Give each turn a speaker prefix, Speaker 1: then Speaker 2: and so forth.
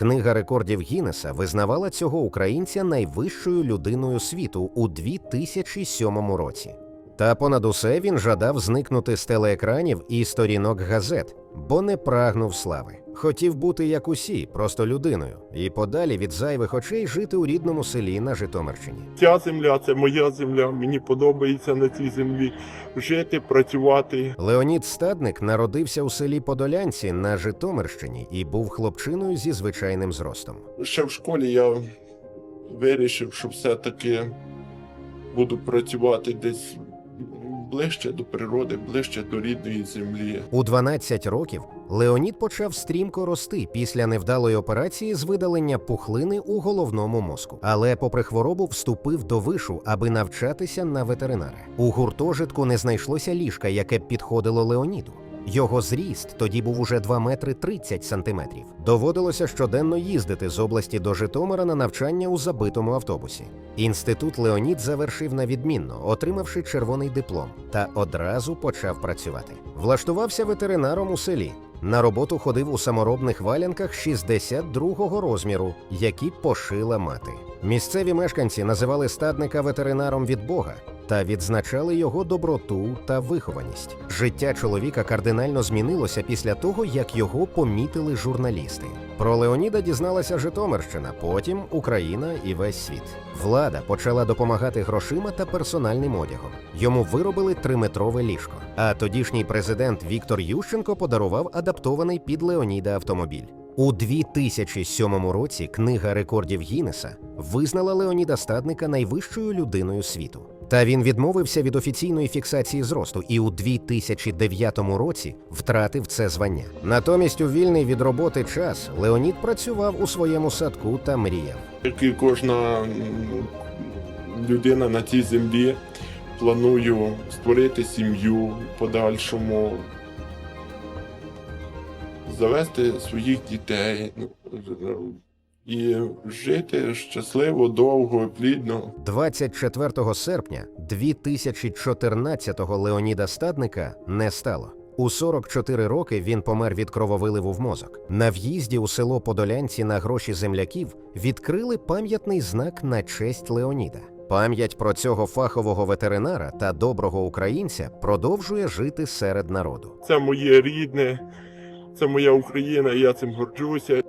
Speaker 1: Книга рекордів Гіннеса визнавала цього українця найвищою людиною світу у 2007 році. Та понад усе він жадав зникнути з телеекранів і сторінок газет, бо не прагнув слави. Хотів бути як усі, просто людиною, і подалі від зайвих очей жити у рідному селі на Житомирщині.
Speaker 2: Ця земля це моя земля. Мені подобається на цій землі жити, працювати.
Speaker 1: Леонід Стадник народився у селі Подолянці на Житомирщині і був хлопчиною зі звичайним зростом.
Speaker 2: Ще в школі я вирішив, що все-таки буду працювати десь ближче до природи, ближче до рідної землі.
Speaker 1: У 12 років Леонід почав стрімко рости після невдалої операції з видалення пухлини у головному мозку. Але, попри хворобу, вступив до вишу, аби навчатися на ветеринара. У гуртожитку не знайшлося ліжка, яке б підходило Леоніду. Його зріст тоді був уже 2 метри 30 сантиметрів. Доводилося щоденно їздити з області до Житомира на навчання у забитому автобусі. Інститут Леонід завершив на відмінно, отримавши червоний диплом, та одразу почав працювати. Влаштувався ветеринаром у селі. На роботу ходив у саморобних валянках 62-го розміру, які пошила мати. Місцеві мешканці називали стадника ветеринаром від Бога та відзначали його доброту та вихованість. Життя чоловіка кардинально змінилося після того, як його помітили журналісти. Про Леоніда дізналася Житомирщина, потім Україна і весь світ. Влада почала допомагати грошима та персональним одягом. Йому виробили триметрове ліжко. А тодішній президент Віктор Ющенко подарував адаптований під Леоніда автомобіль. У 2007 році книга рекордів Гіннеса визнала Леоніда Стадника найвищою людиною світу. Та він відмовився від офіційної фіксації зросту і у 2009 році втратив це звання. Натомість, у вільний від роботи час Леонід працював у своєму садку та мріяв.
Speaker 2: Як і кожна людина на цій землі, планую створити сім'ю подальшому, завести своїх дітей ну, і жити щасливо, довго, плідно.
Speaker 1: 24 серпня 2014-го Леоніда Стадника не стало. У 44 роки він помер від крововиливу в мозок. На в'їзді у село Подолянці на гроші земляків відкрили пам'ятний знак на честь Леоніда. Пам'ять про цього фахового ветеринара та доброго українця продовжує жити серед народу.
Speaker 2: Це моє рідне, це моя Україна, і я цим горджуся.